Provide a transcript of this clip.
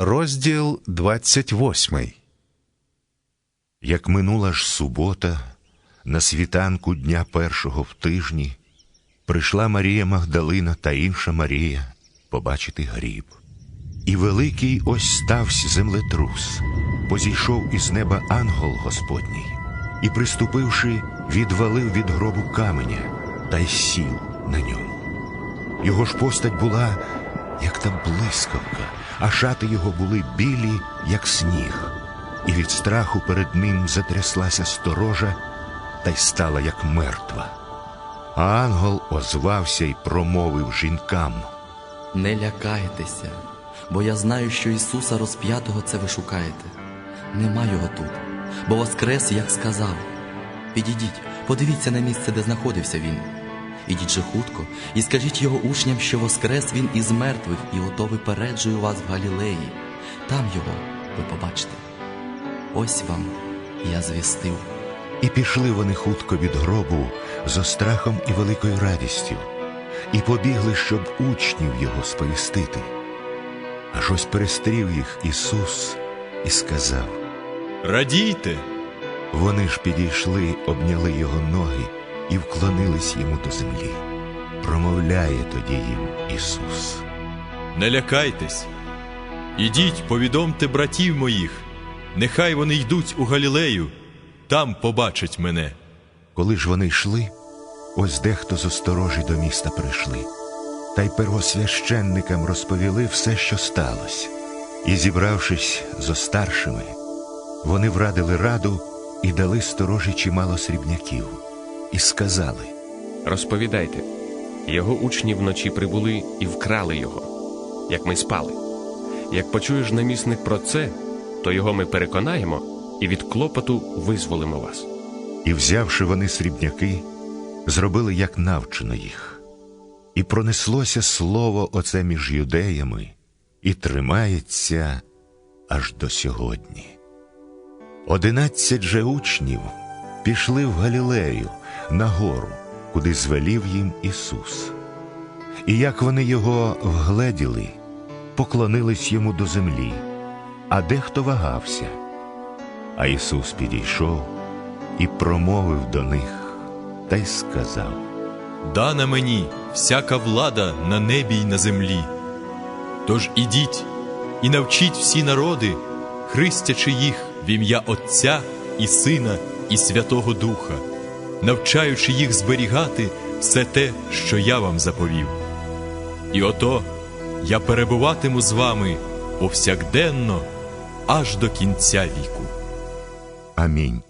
Розділ 28 Як минула ж субота, на світанку дня першого в тижні, прийшла Марія Магдалина та інша Марія побачити гріб. І великий ось стався землетрус, позійшов із неба ангел Господній, і, приступивши, відвалив від гробу каменя та й сів на ньому. Його ж постать була, як та блискавка, а шати його були білі, як сніг, і від страху перед ним затряслася сторожа та й стала, як мертва. А ангел озвався й промовив жінкам. Не лякайтеся, бо я знаю, що Ісуса розп'ятого це ви шукаєте. Нема його тут, бо воскрес, як сказав. Підійдіть, подивіться на місце, де знаходився він. Ідіть же хутко і скажіть його учням, що воскрес він із мертвих, і ото випереджую вас в Галілеї. Там його ви побачите. Ось вам я звістив. І пішли вони хутко від гробу за страхом і великою радістю, і побігли, щоб учнів його сповістити. Аж ось перестрів їх Ісус і сказав. Радійте, Вони ж підійшли, обняли його ноги і вклонились йому до землі. Промовляє тоді їм Ісус. не лякайтесь. Ідіть, повідомте братів моїх, нехай вони йдуть у Галілею, там побачать мене. Коли ж вони йшли, ось дехто з осторожі до міста прийшли, та й первосвященникам розповіли все, що сталося. І, зібравшись зо старшими, вони врадили раду і дали сторожі чимало срібняків, і сказали. Розповідайте, його учні вночі прибули і вкрали його, як ми спали. Як почуєш намісник про це, то його ми переконаємо і від клопоту визволимо вас. І, взявши вони срібняки, зробили, як навчено їх. І пронеслося слово оце між юдеями, і тримається аж до сьогодні. Одинадцять же учнів пішли в Галілею на гору, куди звелів їм Ісус. І як вони його вгледіли, поклонились йому до землі, а дехто вагався. А Ісус підійшов і промовив до них та й сказав. Дана мені всяка влада на небі й на землі. Тож ідіть і навчіть всі народи, хрестячи їх в ім'я Отця і Сина і Святого Духа, навчаючи їх зберігати все те, що я вам заповів. І ото я перебуватиму з вами повсякденно аж до кінця віку. Амінь.